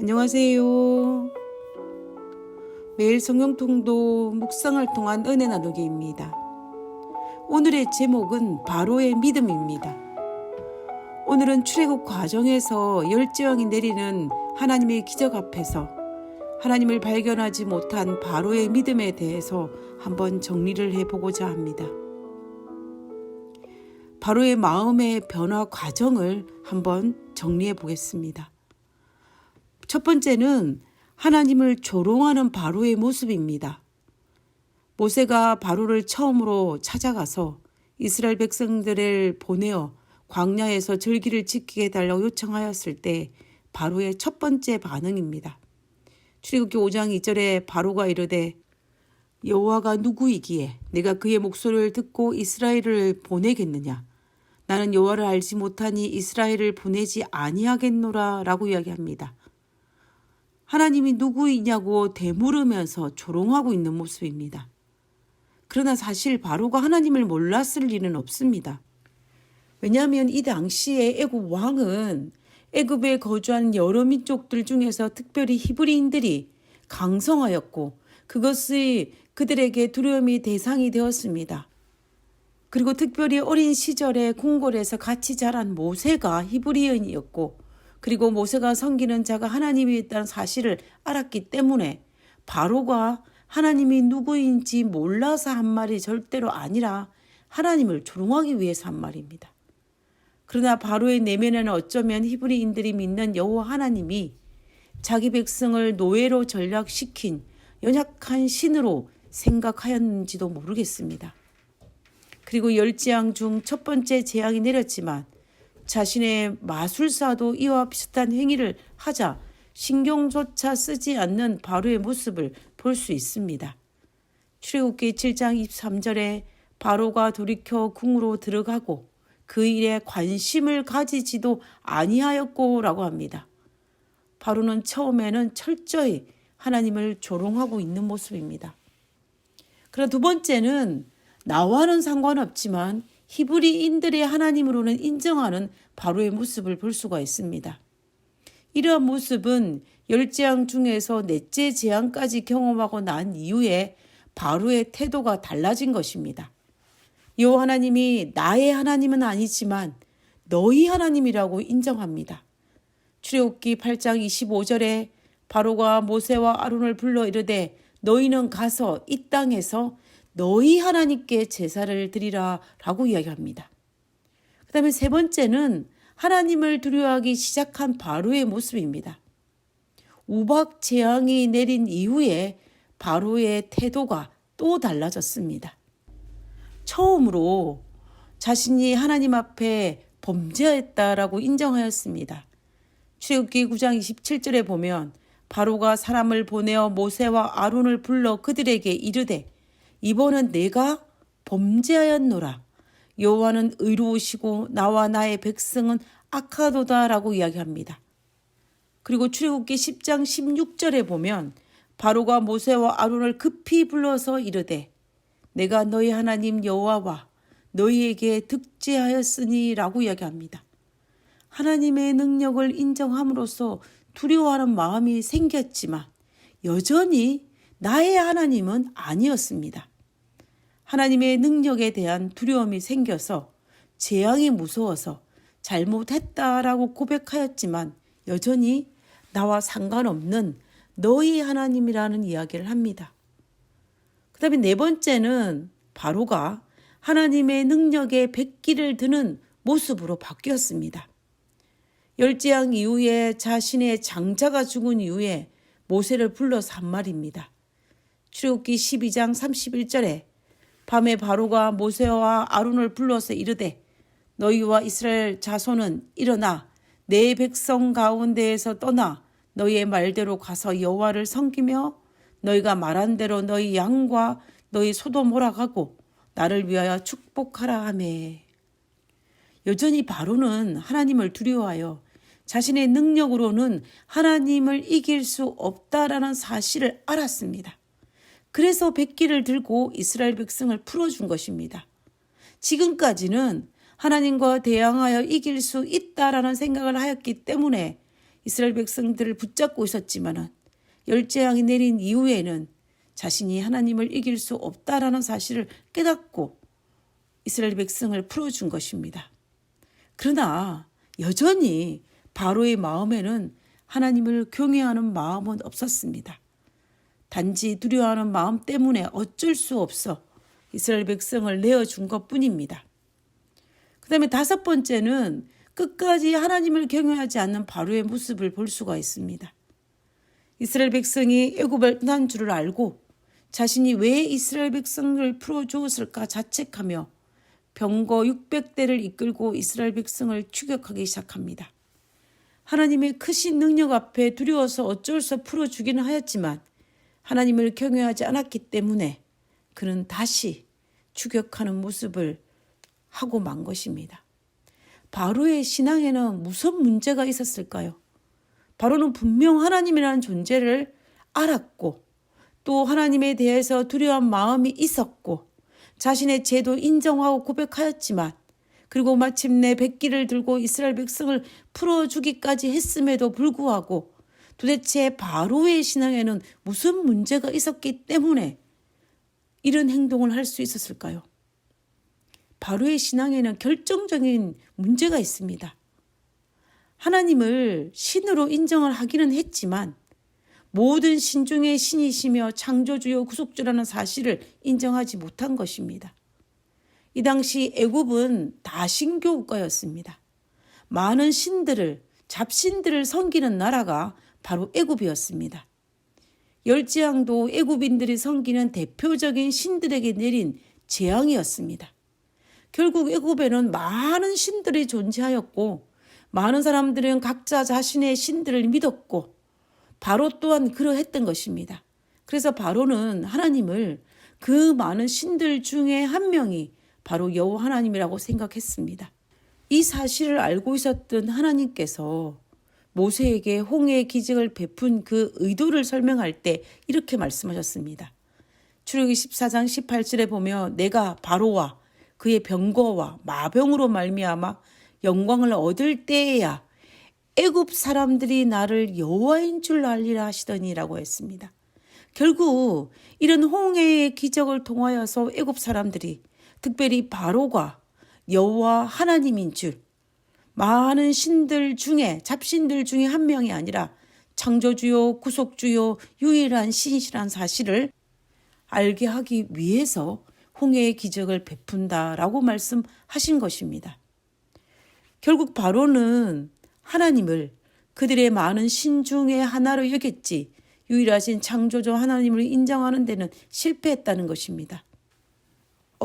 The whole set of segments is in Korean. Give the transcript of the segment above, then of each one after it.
안녕하세요. 매일 성경통도 묵상을 통한 은혜 나누기입니다. 오늘의 제목은 바로의 믿음입니다. 오늘은 출애굽 과정에서 열지왕이 내리는 하나님의 기적 앞에서 하나님을 발견하지 못한 바로의 믿음에 대해서 한번 정리를 해보고자 합니다. 바로의 마음의 변화 과정을 한번 정리해 보겠습니다. 첫 번째는 하나님을 조롱하는 바로의 모습입니다. 모세가 바로를 처음으로 찾아가서 이스라엘 백성들을 보내어 광야에서 절기를 지키게 해달라고 요청하였을 때 바로의 첫 번째 반응입니다. 출애굽기 5장 2절에 바로가 이르되 여호와가 누구이기에 내가 그의 목소리를 듣고 이스라엘을 보내겠느냐 나는 여호와를 알지 못하니 이스라엘을 보내지 아니하겠노라라고 이야기합니다. 하나님이 누구이냐고 되물으면서 조롱하고 있는 모습입니다. 그러나 사실 바로가 하나님을 몰랐을 리는 없습니다. 왜냐하면 이 당시에 애굽 왕은 애굽에 거주한 여러 민족들 중에서 특별히 히브리인들이 강성하였고 그것이 그들에게 두려움이 대상이 되었습니다. 그리고 특별히 어린 시절에 궁궐에서 같이 자란 모세가 히브리인이었고 그리고 모세가 섬기는 자가 하나님이 있다는 사실을 알았기 때문에 바로가 하나님이 누구인지 몰라서 한 말이 절대로 아니라 하나님을 조롱하기 위해서 한 말입니다. 그러나 바로의 내면에는 어쩌면 히브리인들이 믿는 여호와 하나님이 자기 백성을 노예로 전락시킨 연약한 신으로 생각하였는지도 모르겠습니다. 그리고 열지양 중첫 번째 재앙이 내렸지만 자신의 마술사도 이와 비슷한 행위를 하자 신경조차 쓰지 않는 바로의 모습을 볼 수 있습니다. 출애굽기 7장 23절에 바로가 돌이켜 궁으로 들어가고 그 일에 관심을 가지지도 아니하였고라고 합니다. 바로는 처음에는 철저히 하나님을 조롱하고 있는 모습입니다. 그럼 두 번째는 나와는 상관없지만 히브리인들의 하나님으로는 인정하는 바로의 모습을 볼 수가 있습니다. 이러한 모습은 열재앙 중에서 넷째 재앙까지 경험하고 난 이후에 바로의 태도가 달라진 것입니다. 여호와 하나님이 나의 하나님은 아니지만 너희 하나님이라고 인정합니다. 출애굽기 8장 25절에 바로가 모세와 아론을 불러 이르되 너희는 가서 이 땅에서 너희 하나님께 제사를 드리라 라고 이야기합니다. 그 다음에 세 번째는 하나님을 두려워하기 시작한 바로의 모습입니다. 우박 재앙이 내린 이후에 바로의 태도가 또 달라졌습니다. 처음으로 자신이 하나님 앞에 범죄했다라고 인정하였습니다. 출애굽기 9장 27절에 보면 바로가 사람을 보내어 모세와 아론을 불러 그들에게 이르되 이번은 내가 범죄하였노라. 여호와는 의로우시고 나와 나의 백성은 악하도다라고 이야기합니다. 그리고 출애굽기 10장 16절에 보면 바로가 모세와 아론을 급히 불러서 이르되 내가 너희 하나님 여호와와 너희에게 득제하였으니라고 이야기합니다. 하나님의 능력을 인정함으로써 두려워하는 마음이 생겼지만 여전히 나의 하나님은 아니었습니다. 하나님의 능력에 대한 두려움이 생겨서 재앙이 무서워서 잘못했다라고 고백하였지만 여전히 나와 상관없는 너희 하나님이라는 이야기를 합니다. 그 다음에 네 번째는 바로가 하나님의 능력에 백기를 드는 모습으로 바뀌었습니다. 열지양 이후에 자신의 장자가 죽은 이후에 모세를 불러서 한 말입니다. 출애굽기 12장 31절에 밤에 바로가 모세와 아론을 불러서 이르되 너희와 이스라엘 자손은 일어나 내 백성 가운데에서 떠나 너희의 말대로 가서 여호와를 섬기며 너희가 말한 대로 너희 양과 너희 소도 몰아가고 나를 위하여 축복하라 하매 여전히 바로는 하나님을 두려워하여 자신의 능력으로는 하나님을 이길 수 없다라는 사실을 알았습니다. 그래서 백기를 들고 이스라엘 백성을 풀어준 것입니다. 지금까지는 하나님과 대항하여 이길 수 있다라는 생각을 하였기 때문에 이스라엘 백성들을 붙잡고 있었지만은 열재앙이 내린 이후에는 자신이 하나님을 이길 수 없다라는 사실을 깨닫고 이스라엘 백성을 풀어준 것입니다. 그러나 여전히 바로의 마음에는 하나님을 경외하는 마음은 없었습니다. 단지 두려워하는 마음 때문에 어쩔 수 없어 이스라엘 백성을 내어준 것 뿐입니다. 그 다음에 다섯 번째는 끝까지 하나님을 경외하지 않는 바로의 모습을 볼 수가 있습니다. 이스라엘 백성이 애굽을 떠난 줄을 알고 자신이 왜 이스라엘 백성을 풀어주었을까 자책하며 병거 600대를 이끌고 이스라엘 백성을 추격하기 시작합니다. 하나님의 크신 능력 앞에 두려워서 어쩔 수 풀어주기는 하였지만 하나님을 경외하지 않았기 때문에 그는 다시 추격하는 모습을 하고 만 것입니다. 바로의 신앙에는 무슨 문제가 있었을까요? 바로는 분명 하나님이라는 존재를 알았고 또 하나님에 대해서 두려운 마음이 있었고 자신의 죄도 인정하고 고백하였지만 그리고 마침내 백기를 들고 이스라엘 백성을 풀어주기까지 했음에도 불구하고 도대체 바로의 신앙에는 무슨 문제가 있었기 때문에 이런 행동을 할 수 있었을까요? 바로의 신앙에는 결정적인 문제가 있습니다. 하나님을 신으로 인정을 하기는 했지만 모든 신 중에 신이시며 창조주요 구속주라는 사실을 인정하지 못한 것입니다. 이 당시 애굽은 다 신교 국가였습니다. 많은 신들을 잡신들을 섬기는 나라가 바로 애굽이었습니다. 열지왕도 애굽인들이 섬기는 대표적인 신들에게 내린 재앙이었습니다. 결국 애굽에는 많은 신들이 존재하였고 많은 사람들은 각자 자신의 신들을 믿었고 바로 또한 그러했던 것입니다. 그래서 바로는 하나님을 그 많은 신들 중에 한 명이 바로 여호와 하나님이라고 생각했습니다. 이 사실을 알고 있었던 하나님께서 모세에게 홍해의 기적을 베푼 그 의도를 설명할 때 이렇게 말씀하셨습니다. 출애굽기 14장 18절에 보면 내가 바로와 그의 병거와 마병으로 말미암아 영광을 얻을 때에야 애굽 사람들이 나를 여호와인 줄 알리라 하시더니라고 했습니다. 결국 이런 홍해의 기적을 통하여서 애굽 사람들이 특별히 바로가 여호와 하나님인 줄 많은 신들 중에 잡신들 중에 한 명이 아니라 창조주요 구속주요 유일한 신이시란 사실을 알게 하기 위해서 홍해의 기적을 베푼다라고 말씀하신 것입니다. 결국 바로는 하나님을 그들의 많은 신 중의 하나로 여겼지 유일하신 창조주 하나님을 인정하는 데는 실패했다는 것입니다.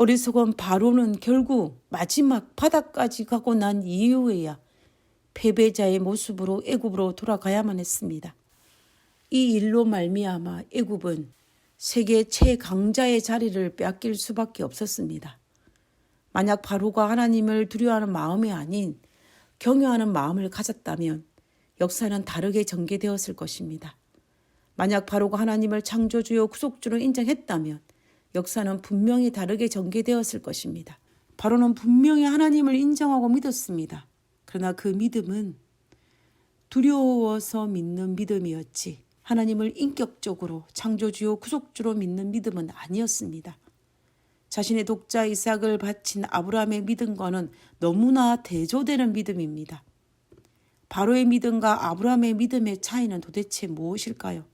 어리석은 바로는 결국 마지막 바닥까지 가고 난 이후에야 패배자의 모습으로 애굽으로 돌아가야만 했습니다. 이 일로 말미암아 애굽은 세계 최강자의 자리를 빼앗길 수밖에 없었습니다. 만약 바로가 하나님을 두려워하는 마음이 아닌 경외하는 마음을 가졌다면 역사는 다르게 전개되었을 것입니다. 만약 바로가 하나님을 창조주요 구속주로 인정했다면 역사는 분명히 다르게 전개되었을 것입니다. 바로는 분명히 하나님을 인정하고 믿었습니다. 그러나 그 믿음은 두려워서 믿는 믿음이었지 하나님을 인격적으로 창조주요 구속주로 믿는 믿음은 아니었습니다. 자신의 독자 이삭을 바친 아브라함의 믿음과는 너무나 대조되는 믿음입니다. 바로의 믿음과 아브라함의 믿음의 차이는 도대체 무엇일까요?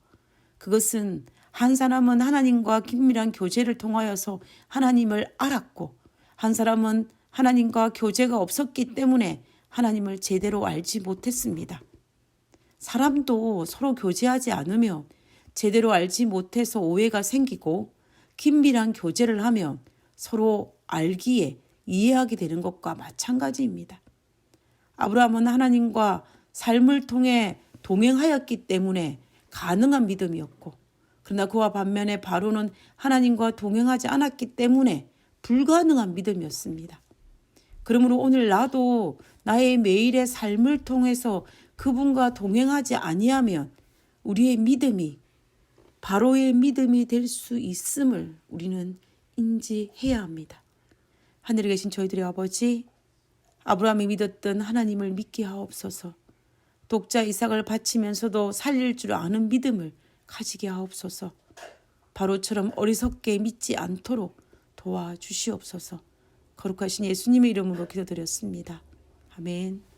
그것은 한 사람은 하나님과 긴밀한 교제를 통하여서 하나님을 알았고 한 사람은 하나님과 교제가 없었기 때문에 하나님을 제대로 알지 못했습니다. 사람도 서로 교제하지 않으며 제대로 알지 못해서 오해가 생기고 긴밀한 교제를 하면 서로 알기에 이해하게 되는 것과 마찬가지입니다. 아브라함은 하나님과 삶을 통해 동행하였기 때문에 가능한 믿음이었고, 그러나 그와 반면에 바로는 하나님과 동행하지 않았기 때문에 불가능한 믿음이었습니다. 그러므로 오늘 나도 나의 매일의 삶을 통해서 그분과 동행하지 아니하면 우리의 믿음이 바로의 믿음이 될 수 있음을 우리는 인지해야 합니다. 하늘에 계신 저희들의 아버지, 아브라함이 믿었던 하나님을 믿게 하옵소서. 독자 이삭을 바치면서도 살릴 줄 아는 믿음을 가지게 하옵소서. 바로처럼 어리석게 믿지 않도록 도와주시옵소서. 거룩하신 예수님의 이름으로 기도드렸습니다. 아멘.